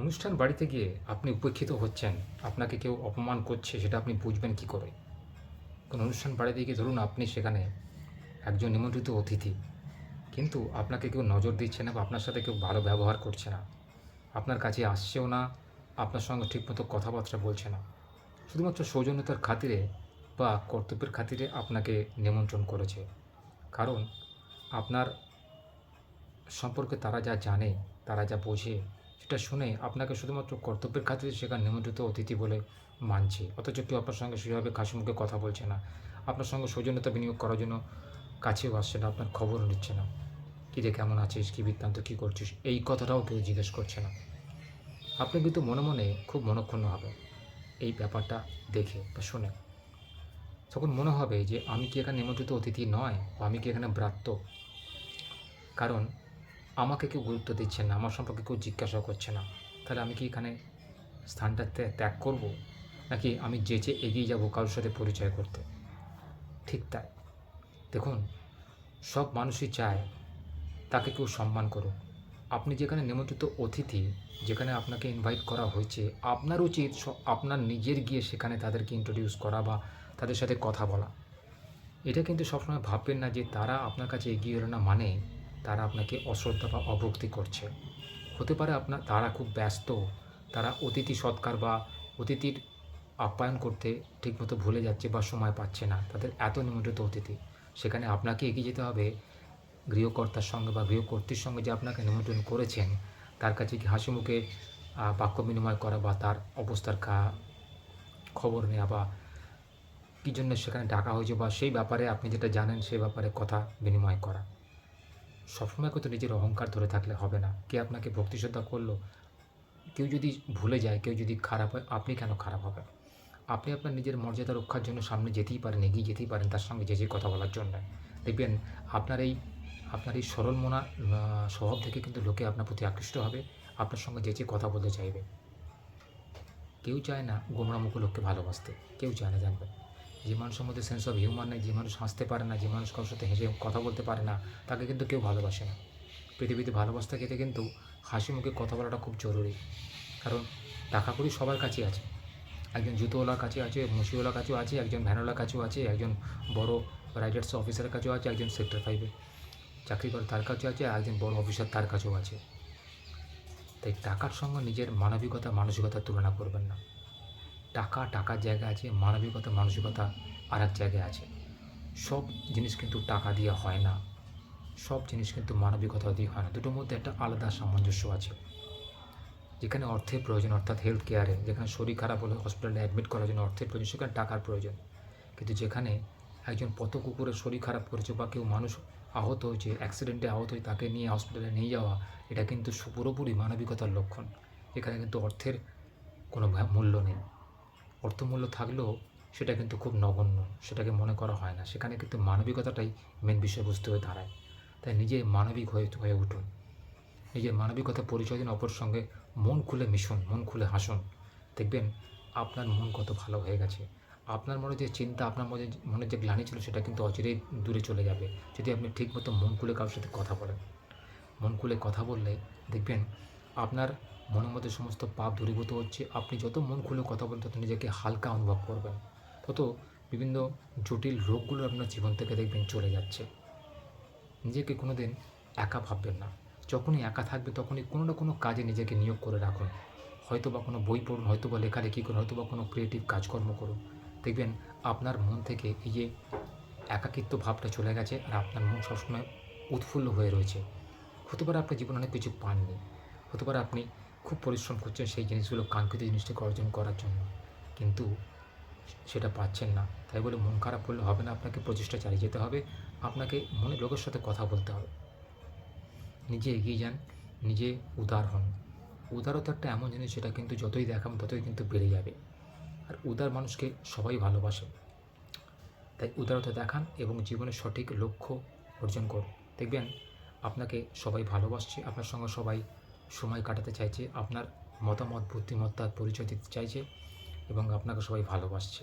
অনুষ্ঠান বাড়িতে গিয়ে আপনি উপেক্ষিত হচ্ছেন, আপনাকে কেউ অপমান করছে, সেটা আপনি বুঝবেন কি করে? কোনো অনুষ্ঠান বাড়িতে গিয়ে ধরুন আপনি সেখানে একজন নিমন্ত্রিত অতিথি, কিন্তু আপনাকে কেউ নজর দিচ্ছে না বা আপনার সাথে কেউ ভালো ব্যবহার করছে না, আপনার কাছে আসছেও না, আপনার সঙ্গে ঠিকমতো কথাবার্তা বলছে না, শুধুমাত্র সৌজন্যতার খাতিরে বা কর্তব্যের খাতিরে আপনাকে নিমন্ত্রণ করেছে। কারণ আপনার সম্পর্কে তারা যা জানে, তারা যা বোঝে সেটা শুনে আপনাকে শুধুমাত্র কর্তব্যের খাতিরে সেখানে নিমন্ত্রিত অতিথি বলে মানছে। অথচ কেউ আপনার সঙ্গে সেভাবে কাশি মুখে কথা বলছে না। আপনার সঙ্গে সৌজন্যতা বিনিয়োগ করার জন্য কাছেও আসছে না, আপনার খবরও নিচ্ছে না। কী রে, কেমন আছিস? কী বৃত্তান্ত? কী করছিস? এই কথাটাও কেউ জিজ্ঞেস করছে না। আপনি কিন্তু মনে মনে খুব মনক্ষুণ্ণ হবে এই ব্যাপারটা দেখে বা শুনে। তখন মনে হবে যে, আমি কি এখানে নিমন্ত্রিত অতিথি নয় বা আমি কি এখানে ব্রাত্য? কারণ আমাকে কেউ গুরুত্ব দিচ্ছে না, আমার সম্পর্কে কেউ জিজ্ঞাসা করছে না। তাহলে আমি কি এখানে স্থানটা ত্যাগ করব? নাকি আমি যেচে এগিয়ে যাব কারোর সাথে পরিচয় করতে? ঠিক তাই। দেখুন, সব মানুষই চায় তাকে কেউ সম্মান করুক। আপনি যেখানে নিমন্ত্রিত অতিথি, যেখানে আপনাকে ইনভাইট করা হয়েছে, আপনার উচিত আপনার নিজের গিয়ে সেখানে তাদেরকে ইন্ট্রোডিউস করা বা তাদের সাথে কথা বলা। এটা কিন্তু সবসময় ভাববেন না যে তারা আপনার কাছে এগিয়ে এলো না মানে তারা আপনাকে অশ্রদ্ধা বা অভক্তি করছে। হতে পারে আপনার, তারা খুব ব্যস্ত, তারা অতিথি সৎকার বা অতিথির আপ্যায়ন করতে ঠিকমতো ভুলে যাচ্ছে বা সময় পাচ্ছে না। তাদের এত নিমন্ত্রিত অতিথি। সেখানে আপনাকে এগিয়ে যেতে হবে। গৃহকর্তার সঙ্গে বা গৃহকর্ত্রীর সঙ্গে যে আপনাকে নিমন্ত্রণ করেছেন, তার কাছে কি হাসি মুখে বাক্য বিনিময় করা বা তার অবস্থার খবর নেওয়া বা কী জন্য সেখানে ডাকা হয়েছে বা সেই ব্যাপারে আপনি যেটা জানেন সেই ব্যাপারে কথা বিনিময় করা। সবসময় কিন্তু নিজের অহংকার ধরে থাকলে হবে না। কে আপনাকে ভক্তি শ্রদ্ধা করল? কেউ যদি ভুলে যায়, কেউ যদি খারাপ হয়, আপনি কেন খারাপ হবেন? আপনি আপনার নিজের মর্যাদা রক্ষার জন্য সামনে যেতেই পারেন, এগিয়ে যেতেই পারেন, তার সঙ্গে যে যে কথা বলার জন্য। দেখবেন আপনার এই আপনার এই সরল মনা স্বভাব থেকে কিন্তু লোকে আপনার প্রতি আকৃষ্ট হবে, আপনার সঙ্গে যে যে কথা বলতে চাইবে। কেউ চায় না গোমরামুখ লোককে ভালোবাসতে, কেউ চায় না জানবেন যে মানুষের মধ্যে সেন্স অফ হিউমার নেই যে মানুষ হাসতে পারে না যে মানুষ কারোর সাথে হেসে কথা বলতে পারে না, তাকে কিন্তু কেউ ভালোবাসে না। পৃথিবীতে ভালোবাসতে খেতে কিন্তু হাসি মুখে কথা বলাটা খুব জরুরি। কারণ টাকা কড়ি সবার কাছে আছে। একজন জুতোওয়ালার কাছে আছে মুসিওয়ালার কাছেও আছে, একজন ভ্যানওয়ালার কাছেও আছে, একজন বড় রাইডার্স অফিসারের কাছেও আছে, একজন সেক্টর ফাইভে চাকরি করে তার কাছেও আছে, একজন বড় অফিসার তার কাছেও আছে। তাই টাকার সঙ্গে নিজের মানবিকতা, মানসিকতার তুলনা করবেন না। টাকা, টাকার জায়গা আছে, মানবিকতা, মানসিকতা আর এক জায়গায় আছে। সব জিনিস কিন্তু টাকা দিয়ে হয় না। সব জিনিস কিন্তু মানবিকতা দিয়ে হয় না। দুটোর মধ্যে একটা আলাদা সামঞ্জস্য আছে। যেখানে অর্থের প্রয়োজন, অর্থাৎ হেলথ কেয়ারে যেখানে শরীর খারাপ হলে হসপিটালে অ্যাডমিট করার জন্য অর্থের প্রয়োজন, সেখানে টাকার প্রয়োজন। কিন্তু যেখানে একজন পথ কুকুরের শরীর খারাপ করেছে বা কেউ মানুষ আহত হয়েছে অ্যাক্সিডেন্টে আহত হয়ে তাকে নিয়ে হসপিটালে নিয়ে যাওয়া, এটা কিন্তু পুরোপুরি মানবিকতার লক্ষণ। এখানে কিন্তু অর্থের কোনো মূল্য নেই। অর্থমূল্য থাকলেও সেটা কিন্তু খুব নগণ্য, সেটাকে মনে করা হয় না। সেখানে কিন্তু মানবিকতাটাই মেন বিষয়বস্তু হয়ে দাঁড়ায়। তাই নিজে মানবিক হয়ে হয়ে উঠুন। নিজের মানবিকতা, পরিচয় দিন অপর সঙ্গে মন খুলে মিশুন, মন খুলে হাসুন। দেখবেন আপনার মন কত ভালো হয়ে গেছে। আপনার মনে যে চিন্তা, আপনার মনে মনে যে গ্লানি ছিল, সেটা কিন্তু অচিরেই দূরে চলে যাবে। যদি আপনি ঠিকমতো মন খুলে কারোর সাথে কথা বলেন, মন খুলে কথা বললে দেখবেন আপনার মনের মধ্যে সমস্ত পাপ দূরীভূত হচ্ছে। আপনি যত মন খুলে কথা বলেন, তত নিজেকে হালকা অনুভব করবেন। তত বিভিন্ন জটিল রোগগুলো আপনার জীবন থেকে দেখবেন চলে যাচ্ছে। নিজেকে কোনো দিন একা ভাববেন না। যখনই একা থাকবে, তখনই কোনো না কোনো কাজে নিজেকে নিয়োগ করে রাখুন। হয়তো বা কোনো বই পড়ুন হয়তো বা লেখালেখি করুন হয়তো বা কোনো ক্রিয়েটিভ কাজকর্ম করুন। দেখবেন আপনার মন থেকে এই যে একাকিত্ব ভাবটা চলে গেছে আর আপনার মন সবসময় উৎফুল্ল হয়ে রয়েছে। হতে পারে আপনার জীবনে অনেক কিছু পাননি। হতে পারে আপনি খুব পরিশ্রম করছেন সেই জিনিসগুলো কাঙ্ক্ষিত জিনিসটাকে অর্জন করার জন্য। কিন্তু সেটা পাচ্ছেন না। তাই বলে মন খারাপ করলে হবে না, আপনাকে প্রচেষ্টা চালিয়ে যেতে হবে। আপনাকে মনে লোকের সাথে কথা বলতে হবে। নিজে এগিয়ে যান, নিজে উদার হন। উদারতা একটা এমন জিনিস সেটা কিন্তু যতই দেখান ততই কিন্তু বেড়ে যাবে। আর উদার মানুষকে সবাই ভালোবাসে। তাই উদারতা দেখান এবং জীবনের সঠিক লক্ষ্য অর্জন করুন। দেখবেন আপনাকে সবাই ভালোবাসছে, আপনার সঙ্গে সবাই সময় কাটাতে চাইছে আপনার মতামত বুদ্ধিমত্তার পরিচয় দিতে চাইছে এবং আপনাকে সবাই ভালোবাসছে।